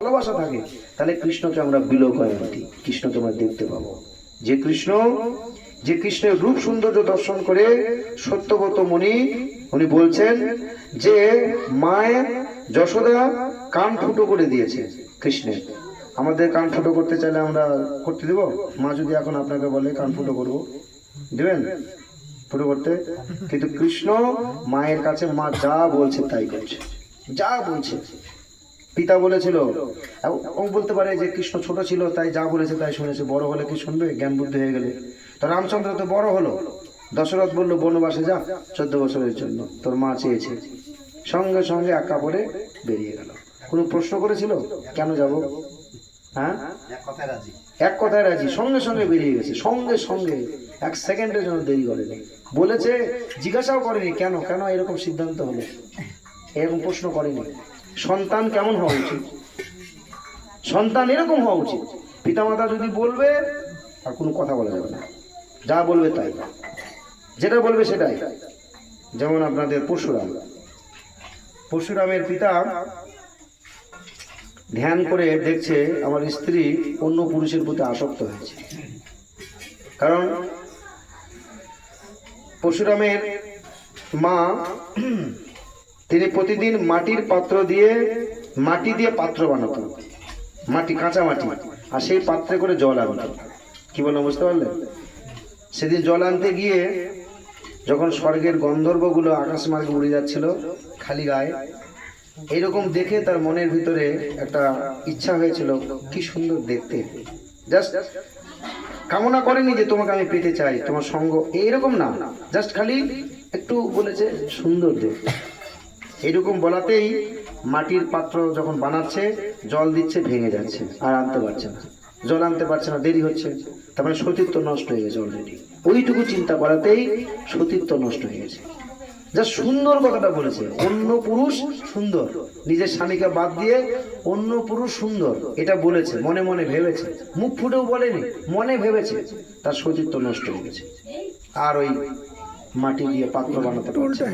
ভালোবাসা থাকে, তাহলে কৃষ্ণকে আমরা বিলোকায়ন্তী কৃষ্ণকে আমরা দেখতে পাবো। যে কৃষ্ণ, যে কৃষ্ণের রূপ সৌন্দর্য দর্শন করে সত্যব্রত মুনি উনি বলছেন যে মায়ের যশোদা কান ফুটো করে দিয়েছে কৃষ্ণের। আমাদের কান ফুটো করতে চাইলে আমরা করতে দেব? মা যদি এখন আপনাকে বলে কান ফুটো করব, দেবেন? ফুটো করতে? কিন্তু কৃষ্ণ মায়ের কাছে মা যা বলছে তাই করছে। যা বলছে। পিতা বলেছিল ও বলতে পারে যে কৃষ্ণ ছোট ছিল তাই যা বলেছে তাই শুনেছে বড় হলে কি শুনবে? জ্ঞান বুদ্ধি হয়ে গেলে। তো রামচন্দ্র তো বড় হলো। দশরথ বলল বনবাসে যা চোদ্দ বছরের জন্য তোর মা চেয়েছে। সঙ্গে সঙ্গে একা পরে বেরিয়ে গেল। কোনো প্রশ্ন করেছিল? কেন যাব? হ্যাঁ? এক কথায় রাজি সঙ্গে সঙ্গে বেরিয়ে গেছে। সঙ্গে সঙ্গে এক সেকেন্ডের জন্য দেরি করেনি। বলেছে জিজ্ঞাসাও করেনি কেন? কেন এরকম সিদ্ধান্ত হলো? এরকম প্রশ্ন করেনি। সন্তান কেমন হওয়া উচিত? সন্তান এরকম হওয়া উচিত। পিতামাতা যদি বলবে, আর কোনো কথা বলা যাবে না। যা বলবে তাই। যেটা বলবে সেটাই। যেমন আপনাদের পরশুরাম। পরশুরামের পিতা ধ্যান করে দেখছে আমার স্ত্রী অন্য পুরুষের প্রতি আসক্ত হয়েছে। কারণ পরশুরামের মা তিনি প্রতিদিন মাটির পাত্র দিয়ে মাটি দিয়ে পাত্র বানাতো মাটি, কাঁচা মাটি, আর সেই পাত্রে করে জল আনতো কি বললাম, বুঝতে পারলেন সেদিন জল আনতে গিয়ে যখন স্বর্গের গন্ধর্বগুলো আকাশ মার্গে উড়ে যাচ্ছিল খালি গায়ে, এইরকম দেখে তার মনের ভিতরে একটা ইচ্ছা হয়েছিল, কি সুন্দর দেখতে। জাস্ট কামনা করেনি যে তোমাকে আমি পেতে চাই, তোমার সঙ্গ, এইরকম না। জাস্ট খালি একটু বলেছে সুন্দর দেখতে। এরকম বলাতেই মাটির পাত্র যখন বানাচ্ছে, জল দিচ্ছে, ভেঙে যাচ্ছে, আর আনতে পারছে না। জল আনতে পারছে না, দেরি হচ্ছে। তার মানে সতীত্ব নষ্ট হয়ে গেছে অলরেডি ওইটুকু চিন্তা করাতেই সতীত্ব নষ্ট হয়ে গেছে। যা সুন্দর কথাটা বলেছে, অন্য পুরুষ সুন্দর। নিজের স্বামীকে বাদ দিয়ে অন্য পুরুষ সুন্দর। এটা বলেছে, মনে মনে ভেবেছে। মুখ ফুটেও বলেনি, মনে ভেবেছে। তার সতীত্ব নষ্ট হয়ে গেছে। আর ওই মাটি দিয়ে পাত্র বানাতে পারছে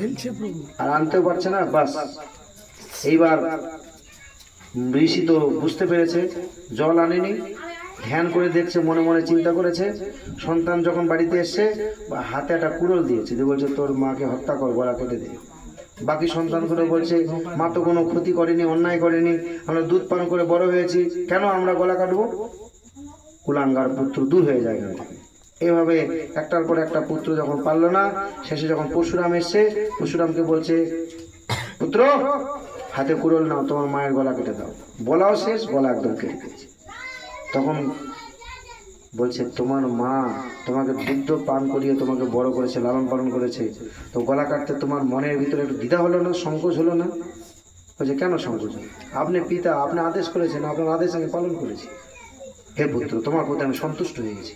আর আনতেও পারছে না বাস। এইবার ঋষি তো বুঝতে পেরেছে জল আনেনি ধ্যান করে দেখছে মনে মনে চিন্তা করেছে। সন্তান যখন বাড়িতে এসছে বা হাতে একটা কুড়োল দিয়েছে দিয়ে বলছে তোর মাকে হত্যা কর গলা কেটে দে। বাকি সন্তানগুলো বলছে মা তো কোনো ক্ষতি করেনি অন্যায় করেনি আমরা দুধ পান করে বড় হয়েছি কেন আমরা গলা কাটবো? কুলাঙ্গার পুত্র দূর হয়ে যায় এখান থেকে। এভাবে একটার পর একটা পুত্র যখন পারল না, শেষে যখন পরশুরাম এসছে, পরশুরামকে বলছে, পুত্র, হাতে কুড়োল নাও, তোমার মায়ের গলা কেটে দাও। বলাও শেষ, গলা একদম কেটে দিয়েছে। তখন বলছে, তোমার মা তোমাকে দুগ্ধ পান করিয়ে তোমাকে বড় করেছে, লালন পালন করেছে। তো গলা কাটতে তোমার মনের ভিতরে একটু দ্বিধা হলো না, সংকোচ হলো না? বলছে, কেন সংকোচ? আপনি পিতা, আপনি আদেশ করেছেন, আপনার আদেশ আমি পালন করেছি। হে পুত্র, তোমার প্রতি আমি সন্তুষ্ট হয়ে গেছি।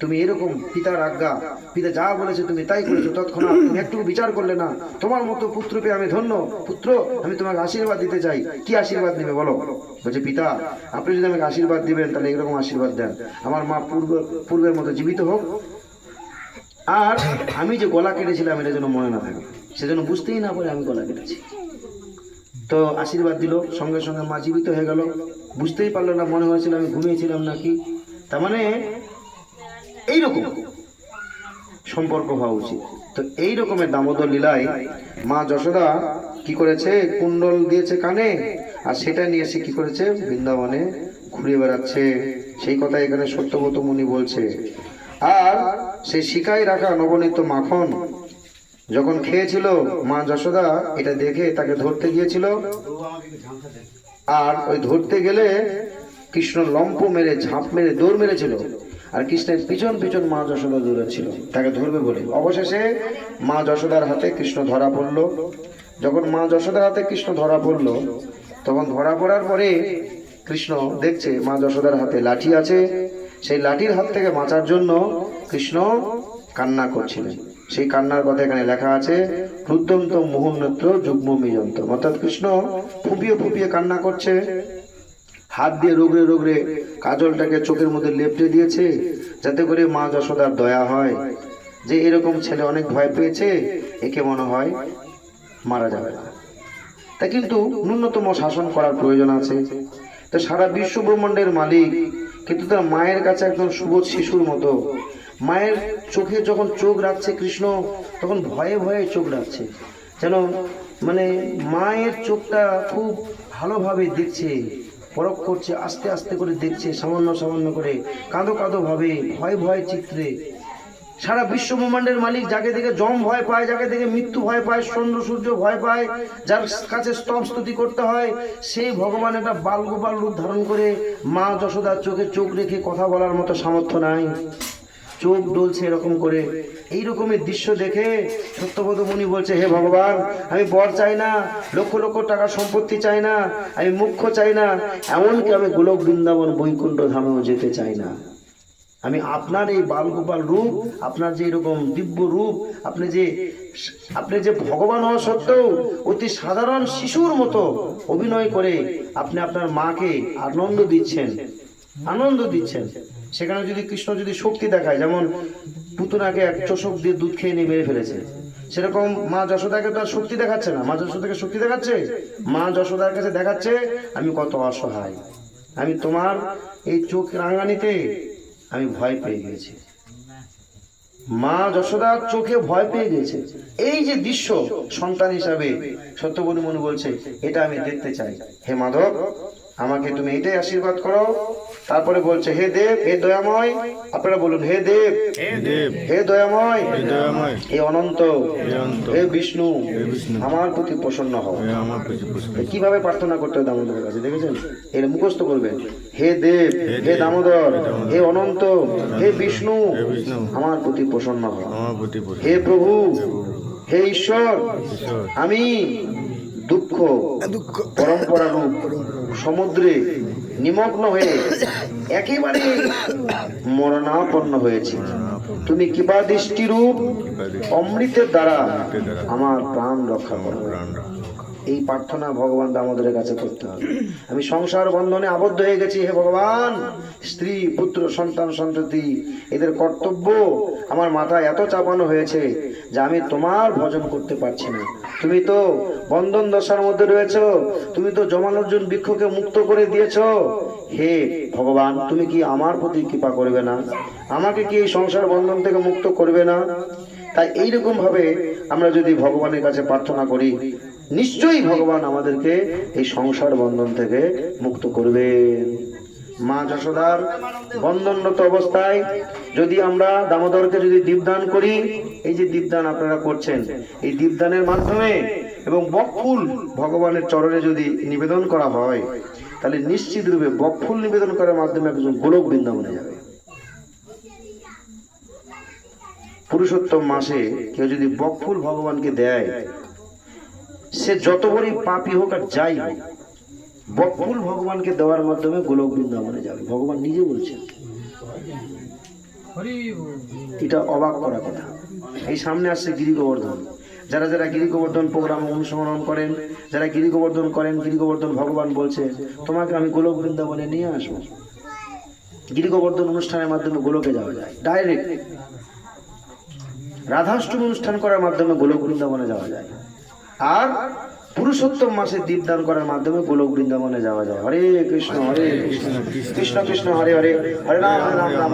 তুমি এরকম পিতার আজ্ঞা, পিতা যা বলেছে তুমি তাই করেছ, তৎক্ষণাৎ তুমি একটু বিচার করলে না। তোমার মতো পুত্র পেয়ে আমি ধন্য, পুত্র, আমি তোমাকে আশীর্বাদ দিতে চাই। কি আশীর্বাদ নেবে বলো? বলছে, পিতা, আপনি যদি আমাকে আশীর্বাদ দিবেন, তাহলে এরকম আশীর্বাদ দেন। আমার মা পূর্ব, পূর্বের মতো জীবিত হোক। আর আমি যে গলা কেটেছিলাম, এটা যেন মনে না থাকে। সেজন্য বুঝতেই না পারে আমি গলা কেটেছি। তো আশীর্বাদ দিল, সঙ্গে সঙ্গে মা জীবিত হয়ে গেল। বুঝতেই পারল না, মনে হয়েছিল আমি ঘুমিয়েছিলাম নাকি। তার মানে এইরকম সম্পর্ক হওয়া উচিত। তো এই রকমের দামোদর লীলায় মা যশোদা কি করেছে? কুণ্ডল দিয়েছে কানে আর সেটা নিয়ে সে কি করেছে? বৃন্দাবনে ঘুরে বেড়াচ্ছে। সেই কথা এখানে সত্যব্রত মুনি বলছে। আর সেই শিকায় রাখা নবনীত মাখন। যখন খেয়েছিল মা যশোদা, এটা দেখে তাকে ধরতে গিয়েছিল। আর ওই ধরতে গেলে কৃষ্ণ লম্প মেরে ঝাঁপ মেরে দৌড় মেরেছিল। আর কৃষ্ণের পিছন পিছন মা যশোদা দৌড়াচ্ছিল তাকে ধরবে বলে। অবশেষে মা যশোদার হাতে কৃষ্ণ ধরা পড়ল। যখন মা যশোদার হাতে কৃষ্ণ ধরা পড়ল, তখন ধরা পড়ার পরে কৃষ্ণ দেখছে মা যশোদার হাতে লাঠি আছে। সেই লাঠির হাত থেকে বাঁচার জন্য কৃষ্ণ কান্না করছিলেন। সেই কান্নার কথা এখানে লেখা আছে রুদ্দন্ত মোহনত্র যুগ্ম মিজন্ত অর্থাৎ কৃষ্ণ ফুপিয়ে ফুপিয়ে কান্না করছে। হাত দিয়ে রোগড়ে রোগড়ে কাজলটাকে চোখের মধ্যে লেপটে দিয়েছে, যাতে করে মা যশোদার দয়া হয়। যে এরকম ছেলে অনেক ভয় পেয়েছে, একে মনে হয় মারা যাবে না। তা কিন্তু ন্যূনতম শাসন করার প্রয়োজন আছে। তো সারা বিশ্ব ব্রহ্মাণ্ডের মালিক, কিন্তু তার মায়ের কাছে একদম সুবোধ শিশুর মতো। মায়ের চোখে যখন চোখ রাখছে কৃষ্ণ, তখন ভয়ে ভয়ে চোখ রাখছে। যেন মানে মায়ের চোখটা খুব ভালোভাবে দেখছে। পরখ করছে, আস্তে আস্তে করে দেখছে, সামান্য সামান্য করে, কাঁদো কাঁদো ভাবে, ভয় ভয় চিত্রে। সারা বিশ্ব ব্রহ্মাণ্ডের মালিক যাকে দেখে জম ভয় পায়, যাকে দেখে মৃত্যু ভয় পায়, চন্দ্র সূর্য ভয় পায়, যার কাছে স্তব স্তুতি করতে হয়, সেই ভগবান একটা বালগোপাল রূপ ধারণ করে মা যশোদার চোখে চোখ রেখে কথা বলার মতো সামর্থ্য নাই। চোখ ডলছে এরকম করে। এই রকমের দৃশ্য দেখে সত্যবোধ মুনি বলছে, হে ভগবান, আমি বর চাই না, লক্ষ লক্ষ টাকা সম্পত্তি চাই না, আমি মুখ্য চাই না, এমনকি আমি গোলক বৃন্দাবন বৈকুণ্ঠ ধামেও যেতে চাই না। আমি আপনার এই বালগোপাল রূপ, আপনার যে এরকম দিব্য রূপ, আপনি যে আপনি যে ভগবান হওয়া সত্ত্বেও অতি সাধারণ শিশুর মতো অভিনয় করে আপনি আপনার মাকে আনন্দ দিচ্ছেন আনন্দ দিচ্ছেন। সেখানে যদি কৃষ্ণ যদি শক্তি দেখায়, যেমন পুতুনাকে এক চষক দিয়ে দুধ খেয়ে নিয়ে মেরে ফেলেছে, সেরকম মা যশোদাকে তো আর শক্তি দেখাচ্ছে না। মা যশোদাকে শক্তি দেখাচ্ছে? মা যশোদার কাছে দেখাচ্ছে, আমি কত অসহায়। আমি তোমার এই চোখ রাঙানিতে আমি ভয় পেয়ে গেছি মা যশোদার চোখে ভয় পেয়ে গেছে এই যে দৃশ্য সন্তান হিসাবে সত্যবনী মনে বলছে, এটা আমি দেখতে চাই। হে মাধব, আমাকে তুমি এটাই আশীর্বাদ করো। তারপরে বলছে হে দেব হে দয়াময়। আপনারা বলুন হে দেব দেব হে দয়াময়। হে অনন্ত হে বিষ্ণু আমার প্রতি প্রসন্ন হও। হে আমার প্রতি প্রসন্ন। তো কীভাবে প্রার্থনা করতে হবে দামোদরের কাছে দেখেছেন? এর মুখস্থ করবেন। হে দেব হে দামোদর হে অনন্ত হে বিষ্ণু আমার প্রতি প্রসন্ন হও। আমার প্রতি প্রসন্ন। হে প্রভু হে ঈশ্বর ঈশ্বর। আমি দুঃখ পরম্পরা রূপ সমুদ্রে নিমগ্ন হয়ে একেবারে মরণাপন্ন হয়েছে তুমি কৃপা দৃষ্টিরূপ অমৃতের দ্বারা আমার প্রাণ রক্ষা করো। এই প্রার্থনা ভগবান দামোদরের কাছে করতে হবে। আমি সংসার বন্ধনে আবদ্ধ হয়ে গেছি, হে ভগবান। স্ত্রী, পুত্র, সন্তান, সন্ততি, এদের কর্তব্য আমার মাথায় এত চাপানো হয়েছে যে আমি তোমার ভজন করতে পারছি না। তুমি তো বন্ধন দশার মধ্যে রয়েছো, তুমি তো জমানোর্জুন বৃক্ষকে মুক্ত করে দিয়েছ। হে ভগবান, তুমি কি আমার প্রতি কৃপা করবে না? আমাকে কি এই সংসার বন্ধন থেকে মুক্ত করবে না? তাই এইরকম ভাবে আমরা যদি ভগবানের কাছে প্রার্থনা করি নিশ্চয়ই ভগবান আমাদেরকে এই সংসার বন্ধন থেকে মুক্ত করবেন। মা যশোদার বন্ধনরত অবস্থায় যদি আমরা দামোদরকে যদি দীপদান করি, এই যে দীপদান আপনারা করছেন, এই দীপদানের মাধ্যমে এবং বকফুল ভগবানের চরণে যদি নিবেদন করা হয়, তাহলে নিশ্চিত রূপে বকফুল নিবেদন করার মাধ্যমে একজন গোলক বৃন্দাবনে যাবে। পুরুষোত্তম মাসে কেউ যদি বকফুল ভগবানকে দেয় সে যত বড়ই পাপি হোক আর যাই হোক বকফুল ভগবানকে দেওয়ার মাধ্যমে গোলক বৃন্দাবনে যাবে। ভগবান নিজে বলছেন। এটা অবাক করা কথা। এই সামনে আসছে গিরি গোবর্ধন যারা যারা গিরি গোবর্ধন প্রোগ্রাম অনুসরণ করেন, যারা গিরি গোবর্ধন করেন গিরি গোবর্ধন ভগবান বলছে, তোমাকে আমি গোলক বৃন্দাবনে নিয়ে আসব। গিরি গোবর্ধন অনুষ্ঠানের মাধ্যমে গোলকে যাওয়া যায়। ডাইরেক্ট রাধাষ্টমী অনুষ্ঠান করার মাধ্যমে গোলক বৃন্দাবনে যাওয়া যায়। আর পুরুষোত্তম মাসে দীপদান করার মাধ্যমে গোলক বৃন্দাবনে যাওয়া যায়। হরে কৃষ্ণ হরে কৃষ্ণ কৃষ্ণ কৃষ্ণ, হরে হরে হরে রাম হরে রাম